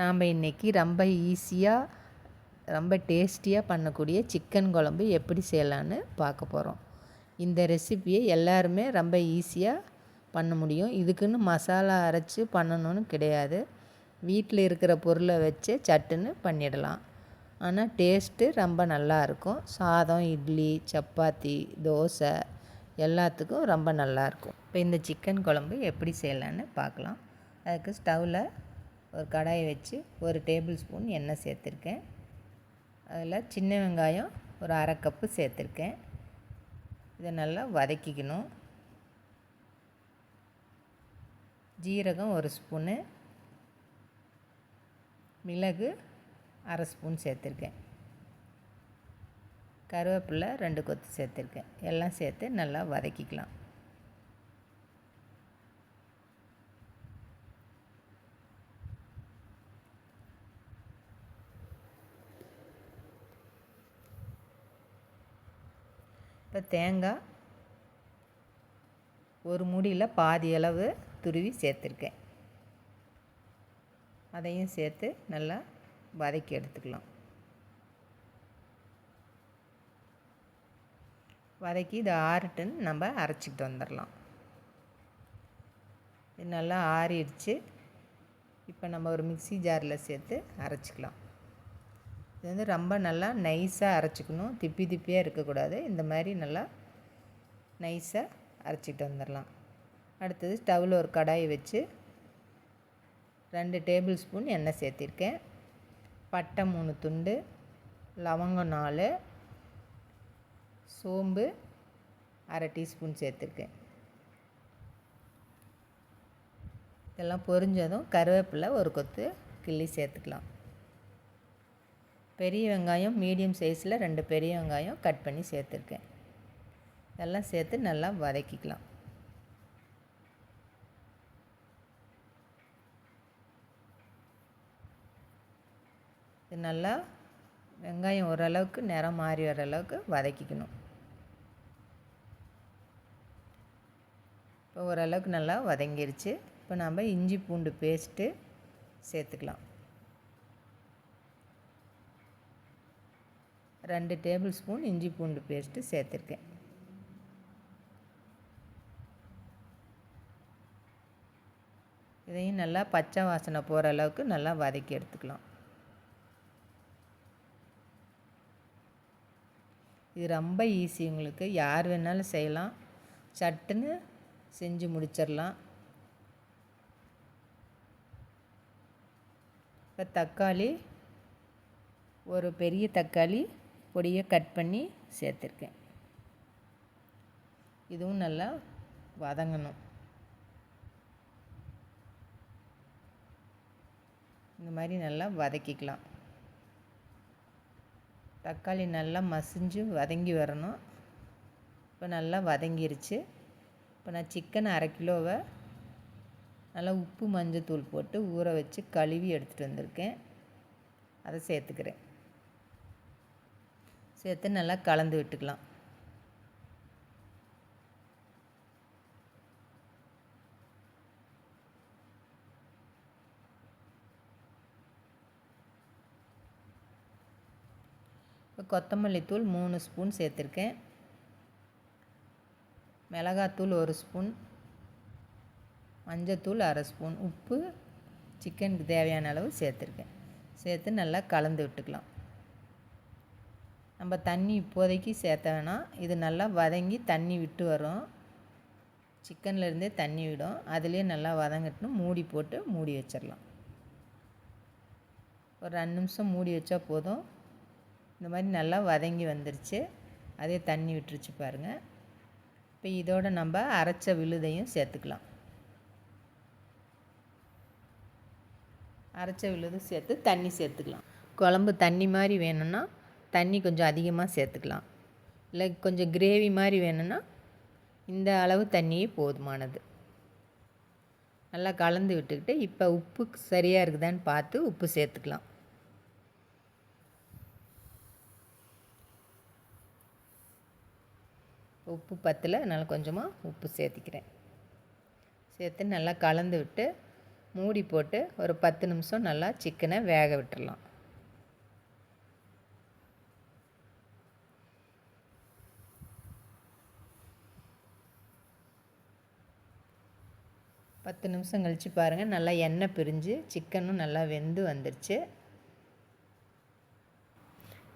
நாம் இன்றைக்கி ரொம்ப ஈஸியாக ரொம்ப டேஸ்டியாக பண்ணக்கூடிய சிக்கன் குழம்பு எப்படி செய்யலான்னு பார்க்க போகிறோம் இந்த ரெசிப்பியை எல்லாருமே ரொம்ப ஈஸியாக பண்ண முடியும். இதுக்குன்னு மசாலா அரைச்சி பண்ணணும்னு கிடையாது. வீட்டில் இருக்கிற பொருளை வச்சு சட்டுன்னு பண்ணிடலாம். ஆனால் டேஸ்ட்டு ரொம்ப நல்லா இருக்கும். சாதம் இட்லி சப்பாத்தி தோசை எல்லாத்துக்கும் ரொம்ப நல்லாயிருக்கும் இப்போ இந்த சிக்கன் குழம்பு எப்படி செய்யலான்னு பார்க்கலாம். அதுக்கு ஸ்டவ்வில் ஒரு கடாயை வச்சு ஒரு டேபிள் ஸ்பூன் எண்ணெய் சேர்த்துருக்கேன். அதில் சின்ன வெங்காயம் ஒரு அரை கப்பு சேர்த்துருக்கேன். இதை நல்லா வதக்கிக்கணும். ஜீரகம் ஒரு ஸ்பூனு. மிளகு அரை ஸ்பூன் சேர்த்துருக்கேன். கருவேப்பிலை ரெண்டு கொத்து சேர்த்துருக்கேன். எல்லாம் சேர்த்து நல்லா வதக்கிக்கலாம். இப்போ தேங்காய் ஒரு முடியில் பாதி அளவு துருவி சேர்த்துருக்கேன். அதையும் சேர்த்து நல்லா வதக்கி எடுத்துக்கலாம். வதக்கி இதை ஆறுட்டுன்னு நம்ம அரைச்சிக்கிட்டு வந்துடலாம். இது நல்லா ஆறிடுச்சு. இப்போ நம்ம ஒரு மிக்சி ஜாரில் சேர்த்து அரைச்சிக்கலாம். இது வந்து ரொம்ப நல்லா நைஸாக அரைச்சிக்கணும். திப்பி திப்பியாக இருக்கக்கூடாது. இந்த மாதிரி நல்லா நைஸாக அரைச்சிட்டு வந்துடலாம் அடுத்தது ஸ்டவ்வில் ஒரு கடாயை வச்சு ரெண்டு டேபிள் ஸ்பூன் எண்ணெய் சேர்த்திருக்கேன். பட்டை மூணு துண்டு லவங்கம் நாலு சோம்பு அரை டீஸ்பூன் சேர்த்துருக்கேன். இதெல்லாம் பொரிஞ்சதும் கருவேப்பிலை ஒரு கொத்து கிள்ளி சேர்த்துக்கலாம். பெரிய வெங்காயம் மீடியம் சைஸில் ரெண்டு பெரிய வெங்காயம் கட் பண்ணி சேர்த்துருக்கேன். இதெல்லாம் சேர்த்து நல்லா வதக்கிக்கலாம். இது நல்லா வெங்காயம் ஓரளவுக்கு நிறம் மாறி வர அளவுக்கு வதக்கிக்கணும். இப்போ ஓரளவுக்கு நல்லா வதங்கிருச்சு. இப்போ நம்ம இஞ்சி பூண்டு பேஸ்ட்டு சேர்த்துக்கலாம். ரெண்டு டேபிள் ஸ்பூன் இஞ்சி பூண்டு பேஸ்ட்டு சேர்த்துருக்கேன். இதையும் நல்லா பச்சை வாசனை போகிற அளவுக்கு நல்லா வதக்கி எடுத்துக்கலாம். இது ரொம்ப ஈஸி உங்களுக்கு. யார் வேணாலும் செய்யலாம். சட்டுன்னு செஞ்சு முடிச்சிடலாம். இப்போ தக்காளி ஒரு பெரிய தக்காளி பொடியை கட் பண்ணி சேர்த்துருக்கேன். இதுவும் நல்லா வதங்கணும். இந்த மாதிரி நல்லா வதக்கிக்கலாம். தக்காளி நல்லா மசிஞ்சு வதங்கி வரணும். இப்போ நல்லா வதங்கிருச்சு. இப்போ நான் சிக்கன் அரை கிலோவை நல்லா உப்பு மஞ்சத்தூள் போட்டு ஊற வச்சு கழுவி எடுத்துகிட்டு வந்திருக்கேன். அதை சேர்த்துக்கிறேன். சேர்த்து நல்லா கலந்து விட்டுக்கலாம். இப்போ கொத்தமல்லி தூள் மூணு ஸ்பூன் சேர்த்துருக்கேன். மிளகாத்தூள் ஒரு ஸ்பூன். மஞ்சத்தூள் அரை ஸ்பூன். உப்பு சிக்கனுக்கு தேவையான அளவு சேர்த்துருக்கேன். சேர்த்து நல்லா கலந்து விட்டுக்கலாம். நம்ம தண்ணி இப்போதைக்கு சேர்த்த வேணாம். இது நல்லா வதங்கி தண்ணி விட்டு வரும். சிக்கன்லேருந்தே தண்ணி விடும். அதுலேயே நல்லா வதங்கட்டணும் மூடி போட்டு மூடி வச்சிடலாம் ஒரு ரெண்டு நிமிஷம் மூடி வச்சா போதும். இந்த மாதிரி நல்லா வதங்கி வந்துருச்சு. அதே தண்ணி விட்டுருச்சு பாருங்கள் இப்போ இதோட நம்ம அரைச்ச விழுதையும் சேர்த்துக்கலாம். அரைச்ச விழுது சேர்த்து தண்ணி சேர்த்துக்கலாம். குழம்பு தண்ணி மாதிரி வேணும்னா தண்ணி கொஞ்சம் அதிகமாக சேர்த்துக்கலாம். இல்லை கொஞ்சம் கிரேவி மாதிரி வேணும்னா இந்த அளவு தண்ணியே போதுமானது. நல்லா கலந்து விட்டுக்கிட்டு இப்போ உப்பு சரியாக இருக்குதான்னு பார்த்து உப்பு சேர்த்துக்கலாம். உப்பு பத்தில் நல்லா கொஞ்சமாக உப்பு சேர்த்திக்கிறேன். சேர்த்து நல்லா கலந்து விட்டு மூடி போட்டு ஒரு பத்து நிமிஷம் நல்லா சிக்கனை வேக விட்டுடலாம் பத்து நிமிஷம் கழித்து பாருங்கள் நல்லா எண்ணெய் பிரிஞ்சு சிக்கனும் நல்லா வெந்து வந்துடுச்சு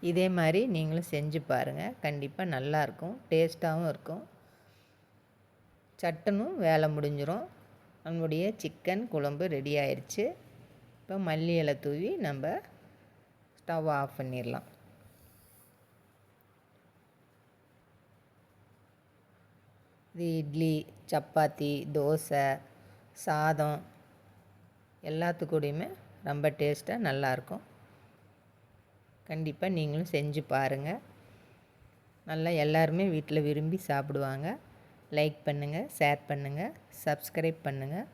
இதே மாதிரி நீங்களும் செஞ்சு பாருங்கள் கண்டிப்பாக நல்லாயிருக்கும் டேஸ்ட்டாகவும் இருக்கும். சட்டனும் வேலை முடிஞ்சிடும் நம்முடைய சிக்கன் குழம்பு ரெடி ஆயிடுச்சு இப்போ மல்லி இலை தூவி நம்ம ஸ்டவ் ஆஃப் பண்ணிடலாம். இது இட்லி சப்பாத்தி தோசை சாதம் எல்லாத்துக்கூடையுமே ரொம்ப டேஸ்ட்டாக நல்லாயிருக்கும். கண்டிப்பாக நீங்களும் செஞ்சு பாருங்கள் நல்லா எல்லாருமே வீட்டில் விரும்பி சாப்பிடுவாங்க. லைக் பண்ணுங்கள் ஷேர் பண்ணுங்கள் சப்ஸ்கிரைப் பண்ணுங்கள்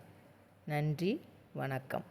நன்றி வணக்கம்.